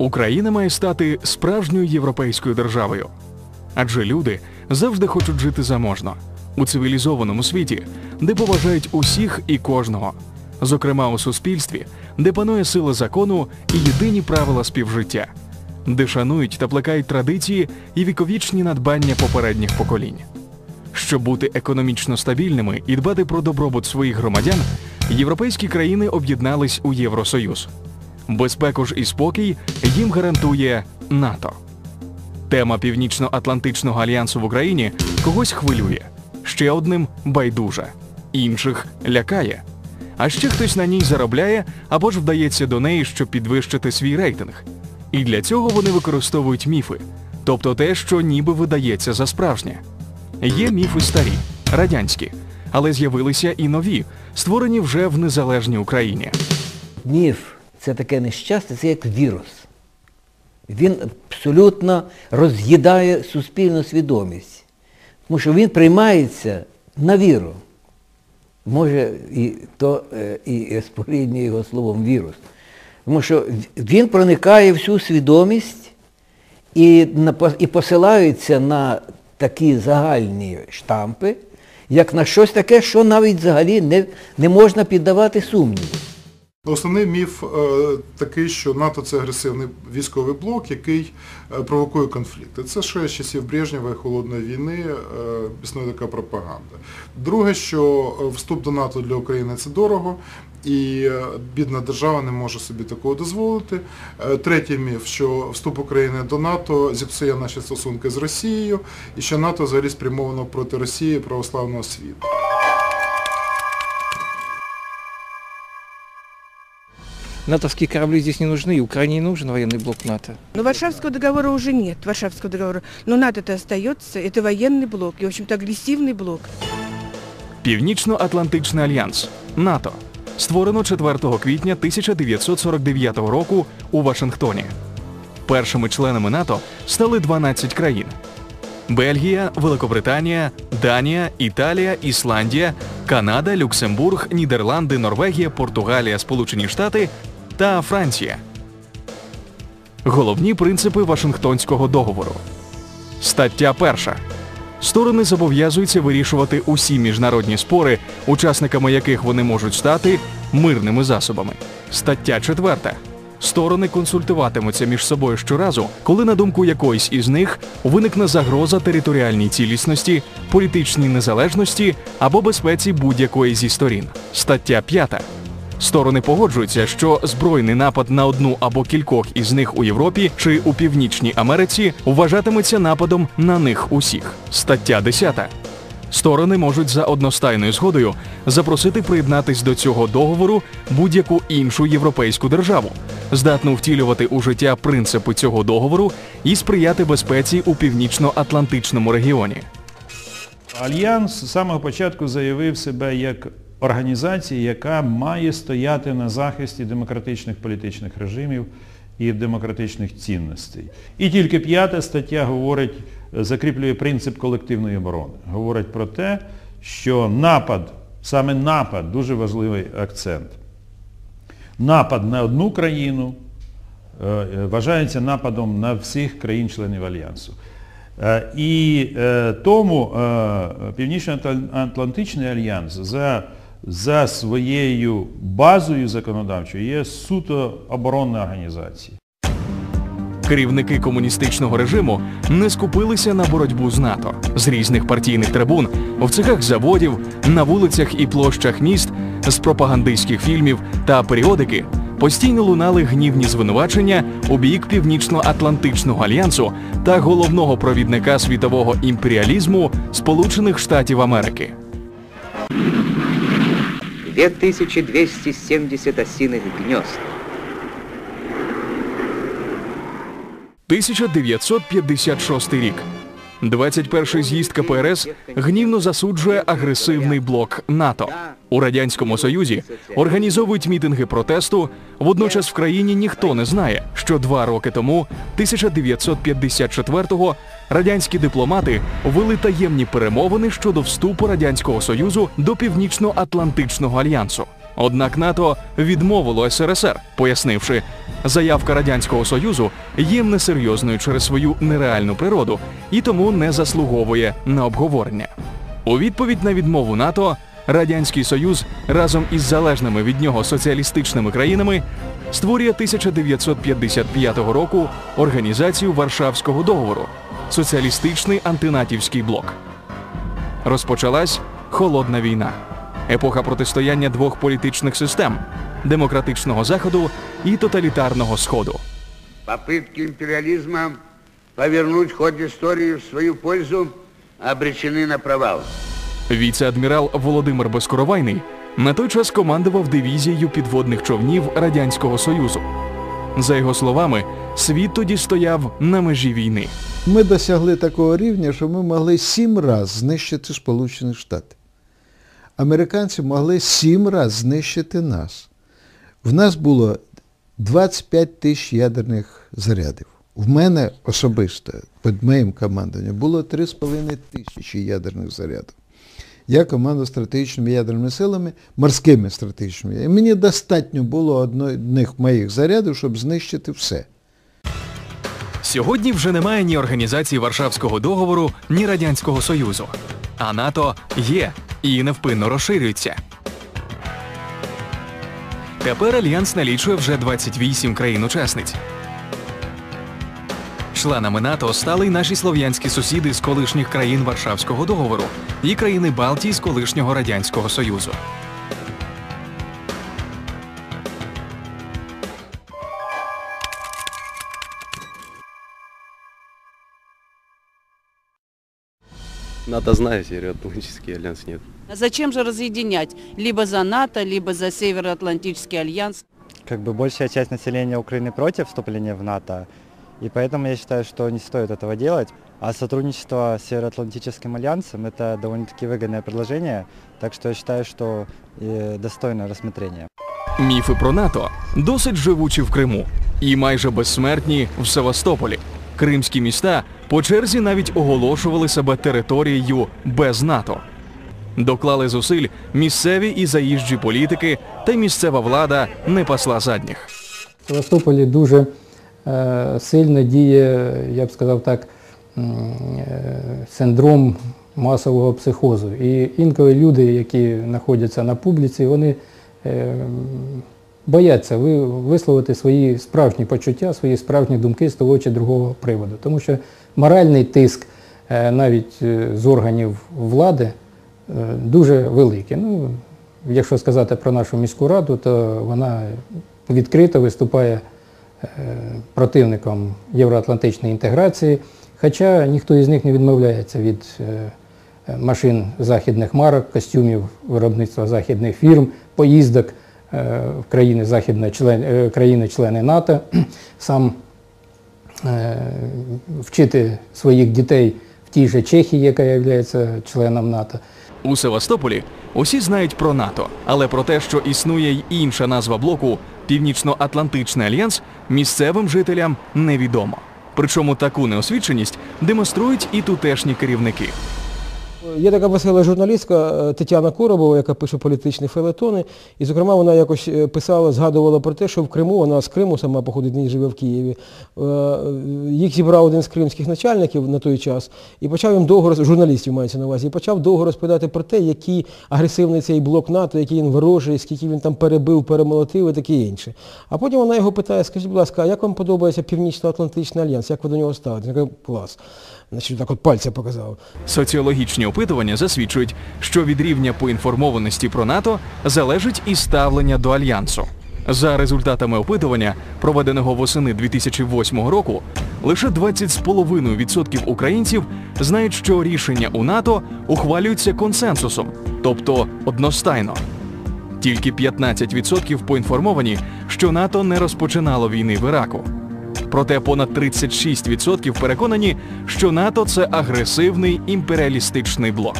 Україна має стати справжньою європейською державою. Адже люди завжди хочуть жити заможно у цивілізованому світі, де поважають усіх і кожного, зокрема у суспільстві, де панує сила закону і єдині правила співжиття, де шанують та плекають традиції і віковічні надбання попередніх поколінь. Щоб бути економічно стабільними і дбати про добробут своїх громадян, європейські країни об'єднались у Євросоюз. Безпеку ж і спокій їм гарантує НАТО. Тема Північно-Атлантичного альянсу в Україні когось хвилює, ще одним байдужа, інших лякає. А ще хтось на ній заробляє або ж вдається до неї, щоб підвищити свій рейтинг. І для цього вони використовують міфи, тобто те, що ніби видається за справжнє. Є міфи старі, радянські, але з'явилися і нові, створені вже в незалежній Україні. Міф це таке нещастя, це як вірус. Він абсолютно роз'їдає суспільну свідомість. Тому що він приймається на віру. Може, і то е, і споріднює його словом вірус. Тому що він проникає всю свідомість і, і посилаються на такі загальні штампи, як на щось таке, що навіть взагалі не, не можна піддавати сумніву. Основний міф е, такий, що НАТО це агресивний військовий блок, який е, провокує конфлікти. Це ще з часів Брежнєва і Холодної війни е, існує така пропаганда. Друге, що вступ до НАТО для України це дорого, і бідна держава не може собі такого дозволити. Третій міф, що вступ України до НАТО зіпсує наші стосунки з Росією, і що НАТО взагалі спрямовано проти Росії і православного світу. натовские корабли здесь не нужны, и Украине не нужен военный блок НАТО. Но Варшавского договора уже нет, Варшавского договора. Но НАТО-то остается, это военный блок и, в общем-то, агрессивный блок. Північно-Атлантичний альянс НАТО створено 4 квітня 1949 року у Вашингтоні. Першими членами НАТО стали 12 країн: Бельгія, Великобританія, Данія, Італія, Ісландія, Канада, Люксембург, Нідерланди, Норвегія, Португалія, Сполучені Штати та Франція. Головні принципи Вашингтонського договору. Стаття перша. Сторони зобов'язуються вирішувати усі міжнародні спори, учасниками яких вони можуть стати мирними засобами. Стаття 4. Сторони консультуватимуться між собою щоразу, коли на думку якоїсь із них виникне загроза територіальній цілісності, політичній незалежності або безпеці будь-якої зі сторін. Стаття 5. Сторони погоджуються, що збройний напад на одну або кількох із них у Європі чи у Північній Америці вважатиметься нападом на них усіх. Стаття 10. Сторони можуть за одностайною згодою запросити приєднатись до цього договору будь-яку іншу європейську державу, здатну втілювати у життя принципи цього договору і сприяти безпеці у північно-атлантичному регіоні. Альянс з самого початку заявив себе як організація, яка має стояти на захисті демократичних політичних режимів і демократичних цінностей. І тільки п'ята стаття говорить, закріплює принцип колективної оборони. Говорить про те, що напад, саме напад, дуже важливий акцент. Напад на одну країну е, е, вважається нападом на всіх країн-членів Альянсу. Е, І тому Північно-Атлантичний альянс за, за своєю базою законодавчою є суто оборонна організація. Керівники комуністичного режиму не скупилися на боротьбу з НАТО з різних партійних трибун, в цехах заводів, на вулицях і площах міст, з пропагандистських фільмів та періодики постійно лунали гнівні звинувачення у бік Північно-Атлантичного альянсу та головного провідника світового імперіалізму Сполучених Штатів Америки. 2270 осиных гнезд. 1956 рік. 21-й з'їзд КПРС гнівно засуджує агресивний блок НАТО. У радянському союзі організовують мітинги протесту. Водночас в країні ніхто не знає, що два роки тому, 1954-го, радянські дипломати вели таємні перемовини щодо вступу радянського союзу до Північно-Атлантичного альянсу. Однак НАТО відмовило СРСР, пояснивши, заявка Радянського Союзу є несерйозною через свою нереальну природу і тому не заслуговує на обговорення. У відповідь на відмову НАТО Радянський Союз разом із залежними від нього соціалістичними країнами створює 1955 року Організацію Варшавського договору Соціалістичний антинатівський блок. Розпочалась холодна війна, епоха протистояння двох політичних систем демократичного заходу і тоталітарного сходу. Попытки империализма повернуть ход истории в свою пользу обречены на провал. Віце-адмірал Володимир Безкоровайний на той час командував дивізією підводних човнів Радянського Союзу. За його словами, світ тоді стояв на межі війни. Ми досягли такого рівня, що ми могли сім разів знищити Сполучені Штати. Американці могли сім разів знищити нас. В нас було 25 тисяч ядерних зарядів. В мене особисто, під моїм командуванням, було 3,5 тисячі ядерних зарядів. Я командував стратегічними ядерними силами, морськими стратегічними. І мені достатньо було одних моїх зарядів, щоб знищити все. Сьогодні вже немає ні організації Варшавського договору, ні Радянського Союзу. А НАТО є і невпинно розширюється. Тепер альянс налічує вже 28 країн-учасниць. Членами НАТО стали й наші слов'янські сусіди з колишніх країн Варшавського договору і країни Балтії з колишнього Радянського Союзу. НАТО знает, Североатлантический альянс нет. А Зачем же разъединять? Либо за НАТО, либо за Североатлантический альянс. Как бы большая часть населения Украины против вступления в НАТО, и поэтому я считаю, что не стоит этого делать. А сотрудничество с Североатлантическим альянсом это довольно-таки выгодное предложение, так что я считаю, что э, достойно рассмотрения. Міфи про НАТО досить живучі в Криму і майже безсмертні в Севастополі. Кримські міста по черзі навіть оголошували себе територією без НАТО. Доклали зусиль місцеві і заїжджі політики, та місцева влада не пасла задніх. В Севастополі дуже е, сильно діє, я б сказав так, е, синдром масового психозу. І інколи люди, які знаходяться на публіці, вони е, бояться ви- висловити свої справжні почуття, свої справжні думки з того чи другого приводу. Тому що моральний тиск е, навіть е, з органів влади е, дуже великий. Ну, якщо сказати про нашу міську раду, то вона відкрито виступає противником євроатлантичної інтеграції, хоча ніхто із них не відмовляється від машин західних марок, костюмів виробництва західних фірм, поїздок країни західної член, е, країни-члени НАТО, сам е, вчити своїх дітей в тій же Чехії, яка є членом НАТО. У Севастополі усі знають про НАТО, але про те, що існує й інша назва блоку Північно-Атлантичний альянс, місцевим жителям невідомо. Причому таку неосвіченість демонструють і тутешні керівники. Є така весела журналістка е, Тетяна Коробова, яка пише політичні фелетони. І, зокрема, вона якось е, писала, згадувала про те, що в Криму, вона з Криму сама походить, нині живе в Києві. е, Їх зібрав один з кримських начальників на той час і почав їм довго журналістів мається на увазі, і почав довго розповідати про те, який агресивний цей блок НАТО, який він ворожий, скільки він там перебив, перемолотив і таке інше. А потім вона його питає, скажіть, будь ласка, а як вам подобається Північно-Атлантичний альянс? Як ви до нього ставитесь? Він каже, клас. Значить, так от пальця показав. Соціологічні опитування засвідчують, що від рівня поінформованості про НАТО залежить і ставлення до альянсу. За результатами опитування, проведеного восени 2008 року, лише 20,5% українців знають, що рішення у НАТО ухвалюються консенсусом, тобто одностайно. Тільки 15% поінформовані, що НАТО не розпочинало війни в Іраку. Проте понад 36% переконані, що НАТО це агресивний імперіалістичний блок.